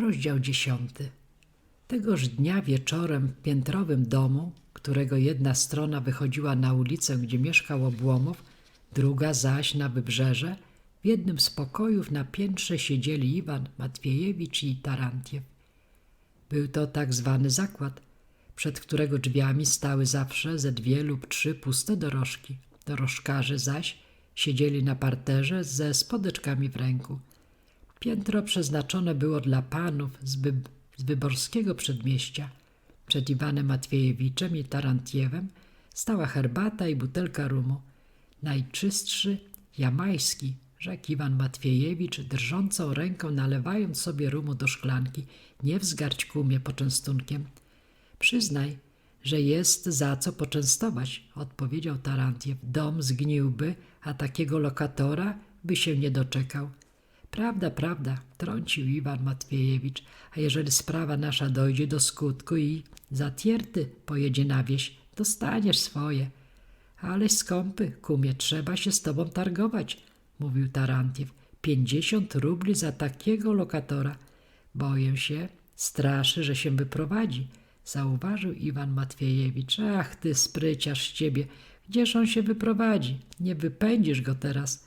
Rozdział dziesiąty. Tegoż dnia wieczorem w piętrowym domu, którego jedna strona wychodziła na ulicę, gdzie mieszkał Obłomow, druga zaś na wybrzeże, w jednym z pokojów na piętrze siedzieli Iwan Matwiejewicz i Tarantiew. Był to tak zwany zakład, przed którego drzwiami stały zawsze ze dwie lub trzy puste dorożki. Dorożkarze zaś siedzieli na parterze ze spodeczkami w ręku. Piętro przeznaczone było dla panów z, Wy- z wyborskiego przedmieścia. Przed Iwanem Matwiejewiczem i Tarantiewem stała herbata i butelka rumu. Najczystszy, jamajski, rzekł Iwan Matwiejewicz, drżącą ręką nalewając sobie rumu do szklanki. Nie wzgarć kumie poczęstunkiem. Przyznaj, że jest za co poczęstować, odpowiedział Tarantiew. Dom zgniłby, a takiego lokatora by się nie doczekał. Prawda, prawda, trącił Iwan Matwiejewicz, a jeżeli sprawa nasza dojdzie do skutku i zatierty pojedzie na wieś, dostaniesz swoje. Aleś skąpy, kumie, trzeba się z tobą targować, mówił Tarantiew. Pięćdziesiąt rubli za takiego lokatora. Boję się, straszy, że się wyprowadzi, zauważył Iwan Matwiejewicz. Ach, ty spryciarz z ciebie, gdzież on się wyprowadzi? Nie wypędzisz go teraz.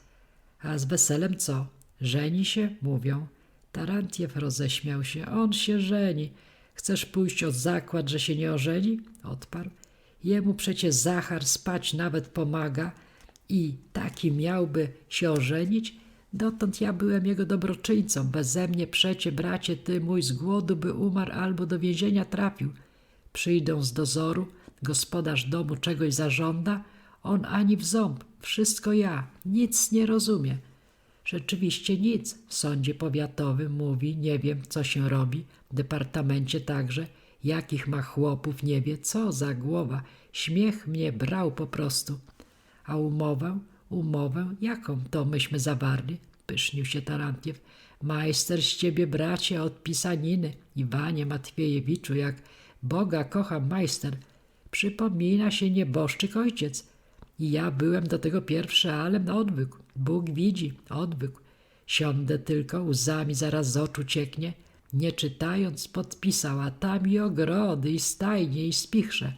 A z weselem co? Żeni się? Mówią. Tarantiew roześmiał się. On się żeni. Chcesz pójść od zakład, że się nie ożeni? Odparł. Jemu przecie Zachar spać nawet pomaga i taki miałby się ożenić? Dotąd ja byłem jego dobroczyńcą. Beze mnie przecie, bracie, ty mój z głodu by umarł albo do więzienia trafił. Przyjdą z dozoru, gospodarz domu czegoś zażąda, on ani w ząb, wszystko ja, nic nie rozumie. Rzeczywiście nic. W sądzie powiatowym mówi, nie wiem, co się robi. W departamencie także. Jakich ma chłopów, nie wie. Co za głowa. Śmiech mnie brał po prostu. A umowę? Umowę? Jaką to myśmy zawarli? Pysznił się Tarantiew. Majster z ciebie, bracie, od pisaniny. Iwanie Matwiejewiczu, jak Boga kocham, majster. Przypomina się nieboszczyk ojciec. I ja byłem do tego pierwszy, ale odwyk. Bóg widzi, odwyk. Siądę tylko, łzami zaraz z oczu cieknie. Nie czytając, podpisał, a tam i ogrody, i stajnie, i spichrze.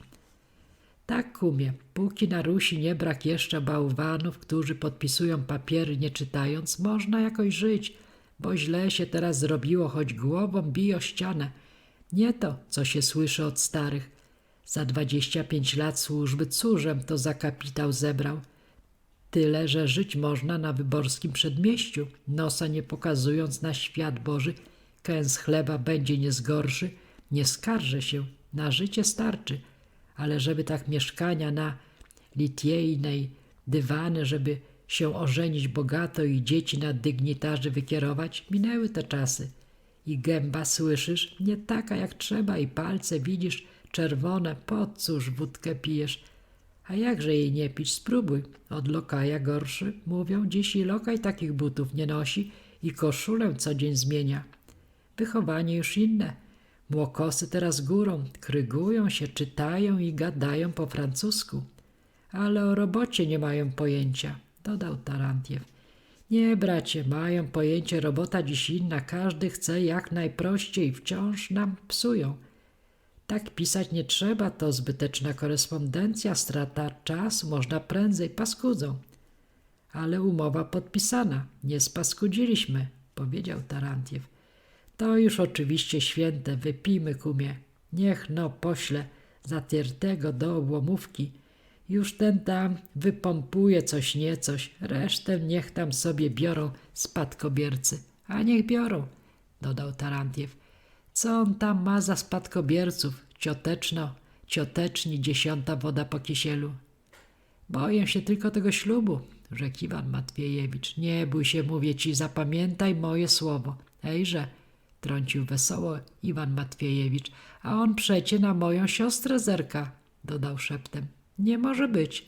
Tak, kumie, póki na Rusi nie brak jeszcze bałwanów, którzy podpisują papiery nie czytając, można jakoś żyć, bo źle się teraz zrobiło, choć głową biją ścianę. Nie to, co się słyszy od starych. Za dwadzieścia pięć lat służby cóżem to za kapitał zebrał. Tyle, że żyć można na wyborskim przedmieściu, nosa nie pokazując na świat Boży, kęs chleba będzie nie zgorszy, nie skarżę się, na życie starczy, ale żeby tak mieszkania na Litiejnej, dywany, żeby się ożenić bogato i dzieci na dygnitarzy wykierować, minęły te czasy. I gęba, słyszysz, nie taka jak trzeba i palce, widzisz, czerwone, po cóż wódkę pijesz, a jakże jej nie pić, spróbuj. Od lokaja gorszy, mówią, dziś i lokaj takich butów nie nosi i koszulę co dzień zmienia. Wychowanie już inne. Młokosy teraz górą, krygują się, czytają i gadają po francusku. Ale o robocie nie mają pojęcia, dodał Tarantiew. Nie, bracie, mają pojęcie, robota dziś inna, każdy chce jak najprościej, wciąż nam psują. Tak pisać nie trzeba, to zbyteczna korespondencja, strata czasu, można prędzej, paskudzą. Ale umowa podpisana, nie spaskudziliśmy, powiedział Tarantiew. To już oczywiście święte, wypijmy kumie. Niech no pośle zatiertego do obłomówki. Już ten tam wypompuje coś niecoś, resztę niech tam sobie biorą spadkobiercy. A niech biorą, dodał Tarantiew. Co on tam ma za spadkobierców? Cioteczno, cioteczni, dziesiąta woda po kisielu. Boję się tylko tego ślubu, rzekł Iwan Matwiejewicz. Nie bój się, mówię ci, zapamiętaj moje słowo. Ejże, trącił wesoło Iwan Matwiejewicz, a on przecie na moją siostrę zerka, dodał szeptem. Nie może być,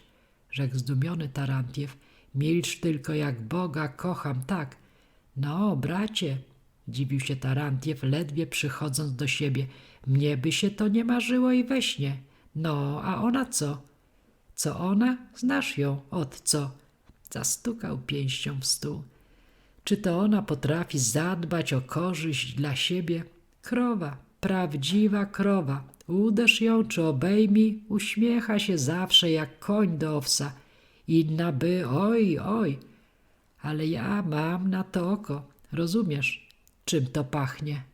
rzekł zdumiony Tarantiew. Milcz tylko jak Boga kocham, tak. No, bracie, dziwił się Tarantiew, ledwie przychodząc do siebie. Mnie by się to nie marzyło i we śnie. No, a ona co? Co ona? Znasz ją. Od co? Zastukał pięścią w stół. Czy to ona potrafi zadbać o korzyść dla siebie? Krowa, prawdziwa krowa. Uderz ją czy obejmij, uśmiecha się zawsze jak koń do owsa. Inna by, oj, oj. Ale ja mam na to oko. Rozumiesz, czym to pachnie?